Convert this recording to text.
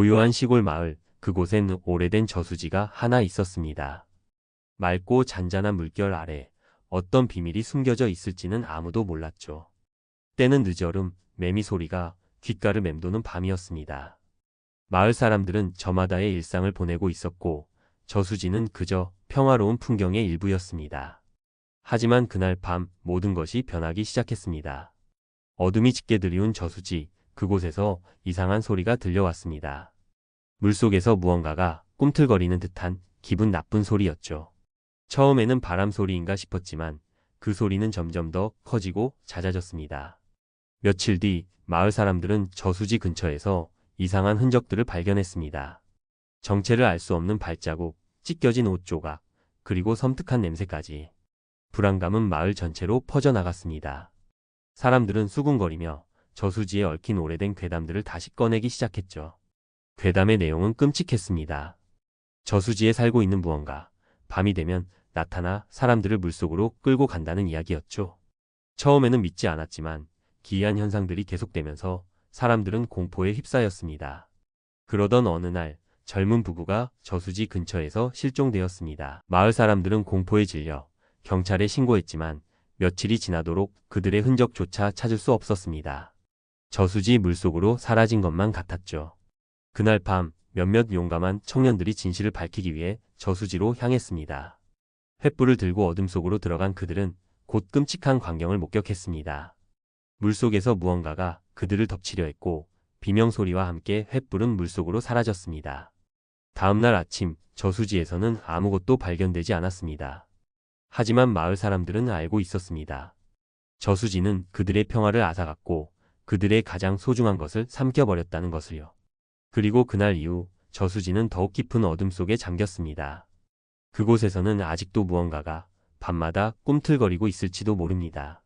고요한 시골 마을, 그곳엔 오래된 저수지가 하나 있었습니다. 맑고 잔잔한 물결 아래 어떤 비밀이 숨겨져 있을지는 아무도 몰랐죠. 때는 늦여름, 매미 소리가 귓가를 맴도는 밤이었습니다. 마을 사람들은 저마다의 일상을 보내고 있었고 저수지는 그저 평화로운 풍경의 일부였습니다. 하지만 그날 밤 모든 것이 변하기 시작했습니다. 어둠이 짙게 들이운 저수지, 그곳에서 이상한 소리가 들려왔습니다. 물속에서 무언가가 꿈틀거리는 듯한 기분 나쁜 소리였죠. 처음에는 바람 소리인가 싶었지만 그 소리는 점점 더 커지고 잦아졌습니다. 며칠 뒤 마을 사람들은 저수지 근처에서 이상한 흔적들을 발견했습니다. 정체를 알 수 없는 발자국, 찢겨진 옷 조각, 그리고 섬뜩한 냄새까지. 불안감은 마을 전체로 퍼져나갔습니다. 사람들은 수군거리며 저수지에 얽힌 오래된 괴담들을 다시 꺼내기 시작했죠. 괴담의 내용은 끔찍했습니다. 저수지에 살고 있는 무언가, 밤이 되면 나타나 사람들을 물속으로 끌고 간다는 이야기였죠. 처음에는 믿지 않았지만 기이한 현상들이 계속되면서 사람들은 공포에 휩싸였습니다. 그러던 어느 날 젊은 부부가 저수지 근처에서 실종되었습니다. 마을 사람들은 공포에 질려 경찰에 신고했지만 며칠이 지나도록 그들의 흔적조차 찾을 수 없었습니다. 저수지 물속으로 사라진 것만 같았죠. 그날 밤 몇몇 용감한 청년들이 진실을 밝히기 위해 저수지로 향했습니다. 횃불을 들고 어둠 속으로 들어간 그들은 곧 끔찍한 광경을 목격했습니다. 물속에서 무언가가 그들을 덮치려 했고 비명소리와 함께 횃불은 물속으로 사라졌습니다. 다음날 아침 저수지에서는 아무것도 발견되지 않았습니다. 하지만 마을 사람들은 알고 있었습니다. 저수지는 그들의 평화를 앗아갔고 그들의 가장 소중한 것을 삼켜버렸다는 것을요. 그리고 그날 이후 저수지는 더욱 깊은 어둠 속에 잠겼습니다. 그곳에서는 아직도 무언가가 밤마다 꿈틀거리고 있을지도 모릅니다.